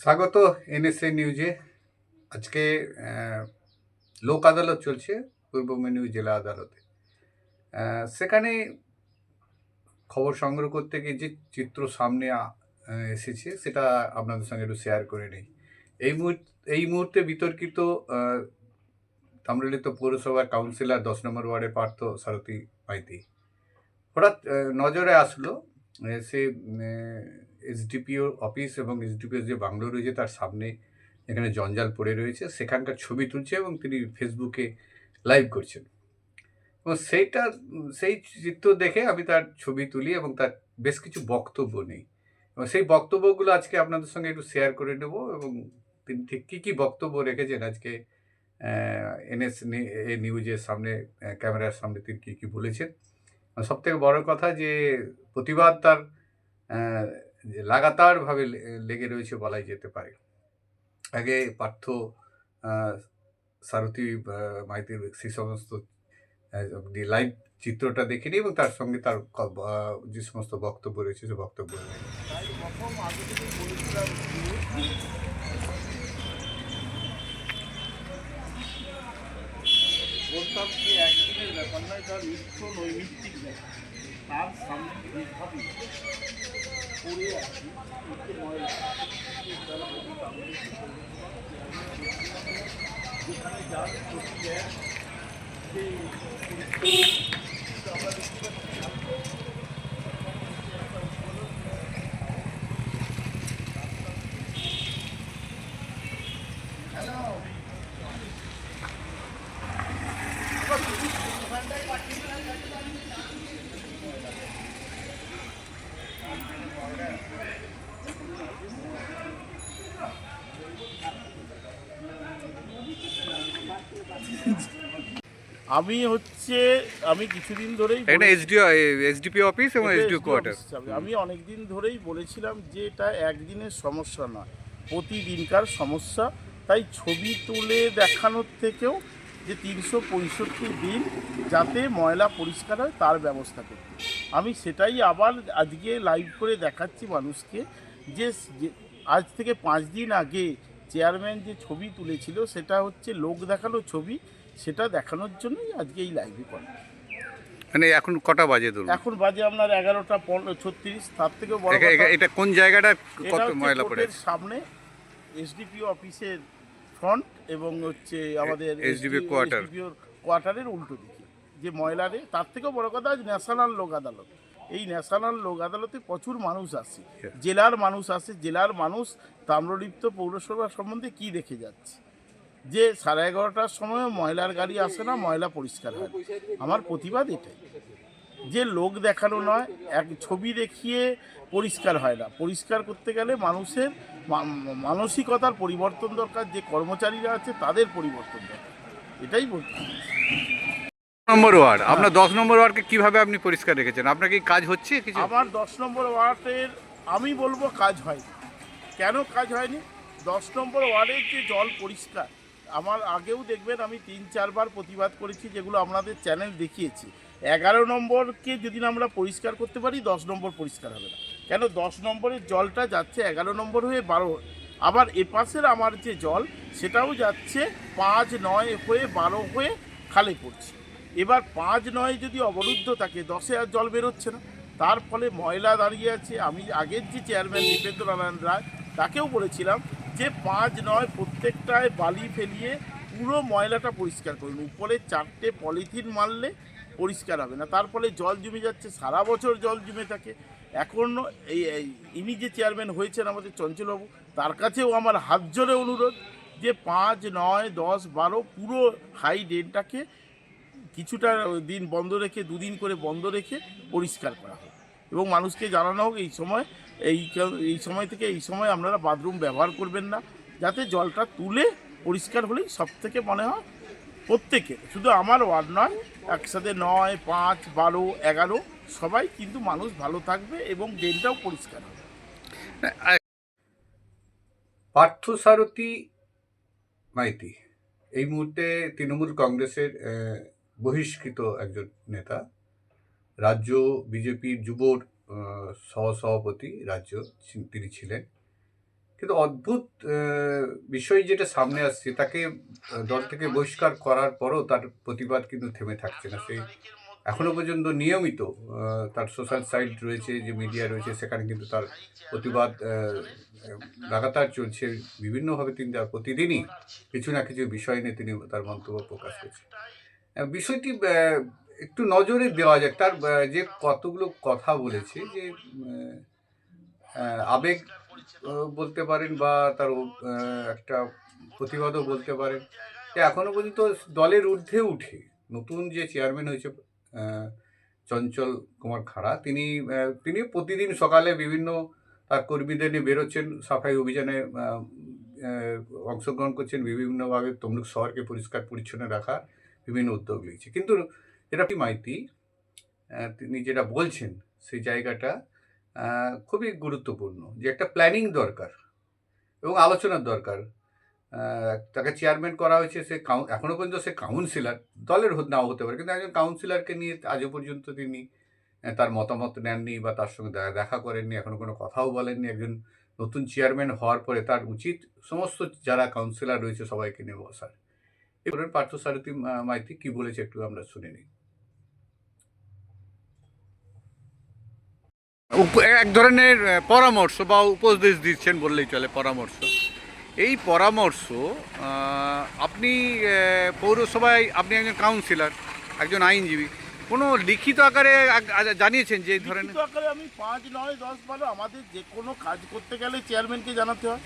স্বাগত এনএসএ নিউজে। আজকে লোক আদালত চলছে পূর্ব মেনু জেলা আদালতে। সেখানে খবর সংগ্রহ করতে গিয়ে যে চিত্র সামনে এসেছে সেটা আপনাদের সঙ্গে একটু শেয়ার করে নিই। এই মুহূর্তে এই মুহূর্তে বিতর্কিত আহ, তাম্রলিপ্ত পৌরসভার কাউন্সিলর দশ নম্বর ওয়ার্ডে পার্থ সারথী মাইতি। হঠাৎ নজরে আসলো সে এসডিপিও অফিস এবং এসডিপিও যে বাংলো রয়েছে তার সামনে এখানে জঞ্জাল পড়ে রয়েছে। সেখানকার ছবি তুলছে এবং তিনি ফেসবুকে লাইভ করছেন। এবং সেইটা, সেই চিত্র দেখে আমি তার ছবি তুলি এবং তার বেশ কিছু বক্তব্য নেই। এবং সেই বক্তব্যগুলো আজকে আপনাদের সঙ্গে একটু শেয়ার করে নেব এবং তিনি ঠিক কী কী বক্তব্য রেখেছেন আজকে এনএস এ নিউজের সামনে ক্যামেরার সামনে তিনি কী কী বলেছেন। সব থেকে বড় কথা যে প্রতিবাদ তার লাগাতারভাবে লে- লেগে রয়েছে বলাই যেতে পারে। আগে পার্থ সারথী মাইতির সেই সমস্ত লাইভ চিত্রটা দেখে নিই এবং তার সঙ্গে তার যে সমস্ত বক্তব্য রয়েছে সে বক্তব্য যে যে নয় তার যেভাবে পড়ে আছে এতে ময়লা তারা যদি তাদের যেখানে যার ক্ষতি দেয় যে আমরা দেখতে পাচ্ছি আমি হচ্ছে আমি কিছুদিন ধরেই বলেছি- এসডিও এসডিপি অফিস এবং এটা এসডিও কোয়ার্টার আমি অনেক দিন ধরেই বলেছিলাম যে এটা একদিনের সমস্যা নয়। প্রতিদিনকার সমস্যা। তাই ছবি তুলে দেখানোর থেকেও যে তিনশো পঁয়ষট্টি দিন যাতে ময়লা পরিষ্কার হয় তার ব্যবস্থা করতে আমি সেটাই আবার আজকে লাইভ করে দেখাচ্ছি মানুষকে যে- আজ থেকে পাঁচ দিন আগে চেয়ারম্যান যে ছবি তুলেছিল সেটা হচ্ছে লোক দেখানো ছবি সেটা দেখানোর জন্যই আজকে এই লাইভে করা মানে এখন কটা বাজে ধরুন? এখন বাজে আপনার এগারোটা ছত্রিশ তার থেকেও বড় এটা কোন জায়গাটা কত ময়লা পড়ে সামনে এসডিপিও অফিসের ফ্রন্ট এবং হচ্ছে আমাদের SDPO কোয়ার্টার। কোয়ার্টারের উল্টো দিকে। যে ময়লারে তার থেকেও বড় কথা আজ ন্যাশনাল লোক আদালত। এই ন্যাশনাল লোক আদালতে প্রচুর মানুষ আসে। জেলার মানুষ আসে জেলার মানুষ তাম্রলিপ্ত পৌরসভা সম্বন্ধে কি দেখে যাচ্ছে? যে সাড়ে এগারোটার সময় ময়লার গাড়ি আসে না ময়লা পরিষ্কার হয় আমার প্রতিবাদ এটাই। যে লোক দেখানো নয় এক ছবি দেখিয়ে পরিষ্কার হয় না। পরিষ্কার করতে গেলে মানুষের মানসিকতার পরিবর্তন দরকার যে কর্মচারীরা আছে তাদের পরিবর্তন দরকার। এটাই বলতে। নম্বর ওয়ার্ড। আপনার দশ নম্বর ওয়ার্ডকে কীভাবে আপনি পরিষ্কার রেখেছেন? আপনার কি কাজ হচ্ছে কিছু? আমার দশ নম্বর ওয়ার্ডের আমি বলব কাজ হয়নি। কেন কাজ হয়নি? দশ নম্বর ওয়ার্ডের যে জল পরিষ্কার আমার আগেও দেখবেন আমি তিন চারবার প্রতিবাদ করেছি যেগুলো আপনাদের চ্যানেল দেখিয়েছি। এগারো নম্বরকে যদি না আমরা পরিষ্কার করতে পারি দশ নম্বর পরিষ্কার হবে না। কেন? দশ নম্বরের জলটা যাচ্ছে এগারো নম্বর হয়ে বারো আবার এপাশের আমার যে জল সেটাও যাচ্ছে পাঁচ নয় হয়ে বারো হয়ে খালে পড়ছে। এবার পাঁচ নয় যদি অবরুদ্ধ থাকে, দশে আর জল বেরোচ্ছে না। তার ফলে ময়লা দাঁড়িয়ে আছে। আমি আগের যে চেয়ারম্যান দীপেন্দ্র নারায়ণ রায়, তাকেও বলেছিলাম যে পাঁচ নয় প্রত্যেকটায় বালি ফেলিয়ে পুরো ময়লাটা পরিষ্কার করুন। উপরে চারটে পলিথিন মারলে পরিষ্কার হবে না। তার ফলে জল জমে যাচ্ছে, সারা বছর জল জমে থাকে। এখন এই ইনি যে চেয়ারম্যান হয়েছেন আমাদের চঞ্চলবাবু, তার কাছেও আমার হাত জোরে অনুরোধ যে পাঁচ নয় দশ বারো পুরো হাই ড্রেনটাকে কিছুটা দিন বন্ধ রেখে, দুদিন করে বন্ধ রেখে পরিষ্কার করা হোক। এবং মানুষকে জানানো হোক, এই সময়, এই এই সময় থেকে এই সময় আপনারা বাথরুম ব্যবহার করবেন না, যাতে জলটা তুলে পরিষ্কার হলেই সব থেকে মনে হয় প্রত্যেকে, শুধু আমার ওয়ার্ড নয়, একসাথে নয়, পাঁচ, বারো, এগারো, সবাই কিন্তু মানুষ ভালো থাকবে এবং ড্রেনটাও পরিষ্কার হবে। পার্থ সারথী মাইতি, এই মুহূর্তে তৃণমূল কংগ্রেসের বহিষ্কৃত একজন নেতা। রাজ্য বিজেপির আহ, সহসভাপতি রাজ্য তিনি ছিলেন। কিন্তু অদ্ভুত বিষয় যেটা সামনে আসছে তাকে দল থেকে বহিষ্কার করার পরও তার প্রতিবাদ কিন্তু থেমে থাকছে না। সেই এখনও পর্যন্ত নিয়মিত তার সোশ্যাল সাইট রয়েছে যে মিডিয়া রয়েছে সেখানে কিন্তু তার প্রতিবাদ লাগাতার চলছে। বিভিন্নভাবে তিনি তার প্রতিদিনই কিছু না কিছু বিষয় নিয়ে তিনি তার মন্তব্য প্রকাশ করছেন। বিষয়টি একটু নজরে দেওয়া যাক। তার যে কতগুলো কথা বলেছে, যে আবেগ বলতে পারেন বা তার একটা প্রতিবাদও বলতে পারেন, যে এখনও পর্যন্ত দলের ঊর্ধ্বে উঠে নতুন যে চেয়ারম্যান হয়েছে চঞ্চল কুমার খাড়া, তিনি তিনি প্রতিদিন সকালে বিভিন্ন তার কর্মীদের নিয়ে বেরোচ্ছেন, সাফাই অভিযানে অংশগ্রহণ করছেন, বিভিন্নভাবে তমলুক শহরকে পরিষ্কার পরিচ্ছন্ন রাখা বিভিন্ন উদ্যোগ নিয়েছে। কিন্তু যেটা মাইতি তিনি যেটা বলছেন, সেই জায়গাটা খুবই গুরুত্বপূর্ণ যে একটা প্ল্যানিং দরকার এবং আলোচনার দরকার। তাকে চেয়ারম্যান করা হয়েছে, সে কাউন এখনও পর্যন্ত সে কাউন্সিলর দলের নাও হতে পারে, কিন্তু একজন কাউন্সিলরকে নিয়ে আজও পর্যন্ত তিনি তার মতামত নেননি বা তার সঙ্গে দেখা করেননি এখনও কোনো কথাও বলেননি, একজন নতুন চেয়ারম্যান হওয়ার পরে তার উচিত সমস্ত যারা কাউন্সিলর রয়েছে সবাইকে নিয়ে বসার। এবার পার্থ সারথী মা- মাইতি কি বলেছে একটু আমরা শুনে নিই। এক ধরনের পরামর্শ বা উপদেশ দিচ্ছেন বললেই চলে পরামর্শ। এই পরামর্শ আপনি পৌরসভায় আপনি একজন কাউন্সিলর একজন আইনজীবী কোনো লিখিত আকারে জানিয়েছেন যে এই ধরনের? আকারে আমি পাঁচ নয় দশ বারো আমাদের যে কোনো কাজ করতে গেলে চেয়ারম্যানকে জানাতে হয়।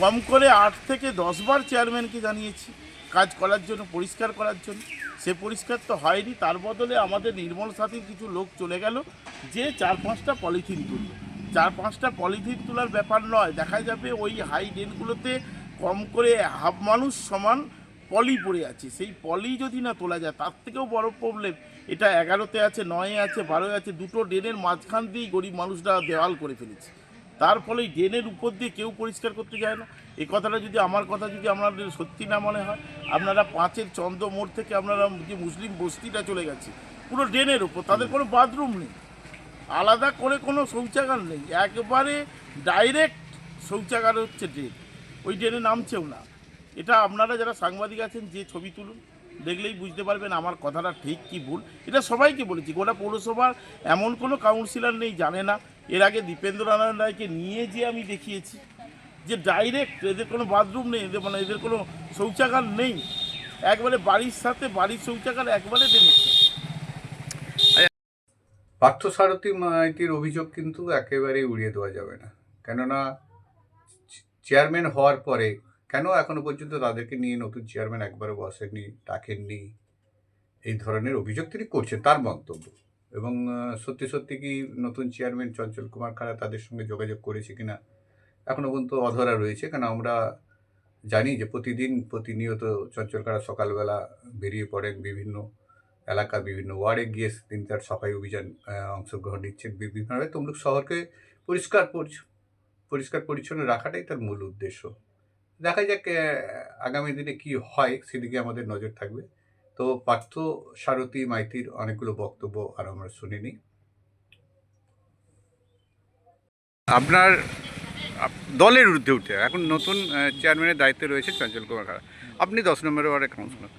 কম করে আট থেকে দশ বার চেয়ারম্যানকে জানিয়েছি, কাজ করার জন্য, পরিষ্কার করার জন্য। সে পরিষ্কার তো হয়নি, তার বদলে আমাদের নির্মল সাথীর কিছু লোক চলে গেল, যে চার পাঁচটা পলিথিন তুলল। চার পাঁচটা পলিথিন তোলার ব্যাপার নয়, দেখা যাবে ওই হাই ড্রেনগুলোতে কম করে হাফ মানুষ সমান পলি পড়ে আছে। সেই পলি যদি না তোলা যায়, তার থেকেও বড় প্রবলেম এটা এগারোতে আছে, নয়ে আছে, বারোয় আছে, দুটো ড্রেনের মাঝখান দিয়েই গরিব মানুষরা দেওয়াল করে ফেলেছে। তার ফলে ড্রেনের উপর দিয়ে কেউ পরিষ্কার করতে যায় না। এই কথাটা যদি আমার কথা যদি আপনাদের সত্যি না মনে হয় আপনারা পাঁচের চন্দ্র মোড় থেকে আপনারা যে মুসলিম বস্তিটা চলে গেছে পুরো ড্রেনের উপর তাদের কোনো বাথরুম নেই। আলাদা করে কোনো শৌচাগার নেই। একবারে ডাইরেক্ট শৌচাগার হচ্ছে ড্রেন। ওই ড্রেনে নামছেও না। এটা আপনারা যারা সাংবাদিক আছেন যে ছবি তুলুন। দেখলেই বুঝতে পারবেন আমার কথাটা ঠিক কি ভুল। এটা সবাইকে বলেছি, গোটা পৌরসভার এমন কোনো কাউন্সিলর নেই, জানে না। এর আগে দীপেন্দ্রনারায়ণ রায়কে নিয়ে যে আমি দেখিয়েছি, যে ডাইরেক্ট এদের কোনো বাথরুম নেই, এদের মানে এদের কোনো শৌচাগার নেই। একবারে বাড়ির সাথে বাড়ির শৌচাগার একবারে ড্রেনের সাথে। পার্থ সারথী মাইতির অভিযোগ কিন্তু একেবারেই উড়িয়ে দেওয়া যাবে না। কেননা চেয়ারম্যান হওয়ার পরে কেন এখনও পর্যন্ত তাদেরকে নিয়ে নতুন চেয়ারম্যান একবারও বসেননি ডাকেননি? এই ধরনের অভিযোগ তিনি করছেন, তার মন্তব্য। এবং সত্যি সত্যি কি নতুন চেয়ারম্যান চঞ্চল কুমার খাড়া তাদের সঙ্গে যোগাযোগ করেছে কিনা এখনও পর্যন্ত অধরা রয়েছে। কেন আমরা জানি যে প্রতিদিন প্রতিনিয়ত চঞ্চল খাড়া সকালবেলা বেরিয়ে পড়েন বিভিন্ন এলাকা, বিভিন্ন ওয়ার্ডে গিয়ে তিনি তার সাফাই অভিযান অংশগ্রহণ নিচ্ছেন। বিভিন্নভাবে তমলুক শহরকে পরিষ্কার পরিষ্কার পরিচ্ছন্ন রাখাটাই তার মূল উদ্দেশ্য। দেখা যাক আগামী দিনে কি হয় সেদিকে আমাদের নজর থাকবে। তো পার্থ সারথী মাইতির অনেকগুলো বক্তব্য আর আমরা শুনিনি। আপনার দলের ঊর্ধ্বে উঠে এখন নতুন চেয়ারম্যানের দায়িত্বে রয়েছে চঞ্চল কুমার খাড়া। আপনি দশ নম্বরের ওয়ার্ডের কাউন্সিলর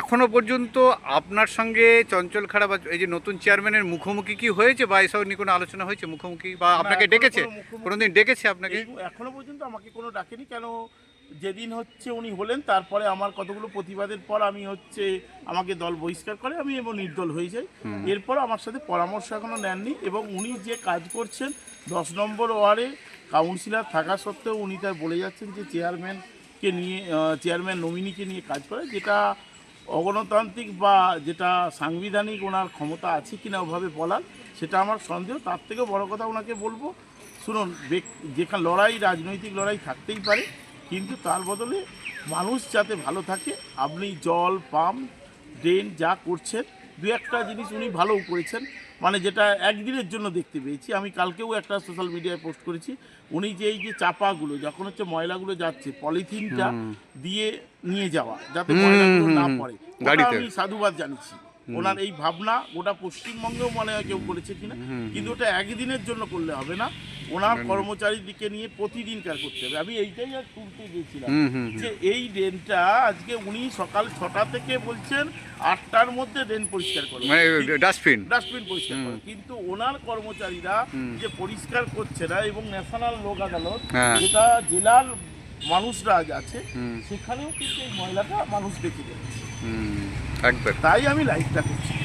এখনও পর্যন্ত আপনার সঙ্গে চঞ্চল খাড়া বা এই যে নতুন চেয়ারম্যানের মুখোমুখি কি হয়েছে বা এসব নিয়ে কোনো আলোচনা হয়েছে? মুখোমুখি বা আপনাকে ডেকেছে? কোনোদিন ডেকেছে আপনাকে? এখনও পর্যন্ত আমাকে কোনো ডাকেনি কেন যেদিন হচ্ছে উনি হলেন তারপরে আমার কতগুলো প্রতিবাদের পর আমি হচ্ছে আমাকে দল বহিষ্কার করে আমি এবং নির্দল হয়ে যাই। এরপর আমার সাথে পরামর্শ এখনও নেননি এবং উনি যে কাজ করছেন দশ নম্বর ওয়ার্ডে কাউন্সিলর থাকা সত্ত্বেও উনি তার বলে যাচ্ছেন যে চেয়ারম্যানকে নিয়ে চেয়ারম্যান নমিনিকে নিয়ে কাজ করে যেটা অগণতান্ত্রিক বা যেটা সাংবিধানিক ওনার ক্ষমতা আছে কিনা ওভাবে বলার সেটা আমার সন্দেহ। তার থেকেও বড় কথা ওনাকে বলব শুনুন যেখানে লড়াই রাজনৈতিক লড়াই থাকতেই পারে কিন্তু তার বদলে মানুষ যাতে ভালো থাকে আপনি জল পাম্প ড্রেন যা করছেন দু একটা জিনিস উনি ভালোও করেছেন। মানে যেটা একদিনের জন্য দেখতে পেয়েছি। আমি কালকেও একটা সোশ্যাল মিডিয়ায় পোস্ট করেছি। উনি যে এই যে চাপাগুলো যখন হচ্ছে ময়লাগুলো যাচ্ছে পলিথিনটা দিয়ে নিয়ে যাওয়া যাতে ময়লাগুলো না। পড়ে গাড়িতে। আমি সাধুবাদ জানিয়েছি। ওনার এই ভাবনা গোটা পশ্চিমবঙ্গেও মনে হয় কেউ করেছে কিনা কিন্তু ওটা একদিনের জন্য করলে হবে না। ওনার হুম। কর্মচারীদিকে নিয়ে প্রতিদিনকার করতে হবে। আমি এইটাই আর তুলতে হুম। যে এই ড্রেনটা আজকে উনি সকাল ছটা থেকে বলছেন আটটার মধ্যে ড্রেন পরিষ্কার করবে মানে ডাস্টবিন? ডাস্টবিন পরিষ্কার। করে। কিন্তু ওনার কর্মচারীরা যে পরিষ্কার করছে না এবং ন্যাশনাল লোক আদালত হ্যাঁ। যেটা জেলার মানুষরা আজ আছে সেখানেও কিন্তু এই ময়লাটা মানুষ দেখে যাচ্ছে। একবার তাই আমি লাইভটা করছি।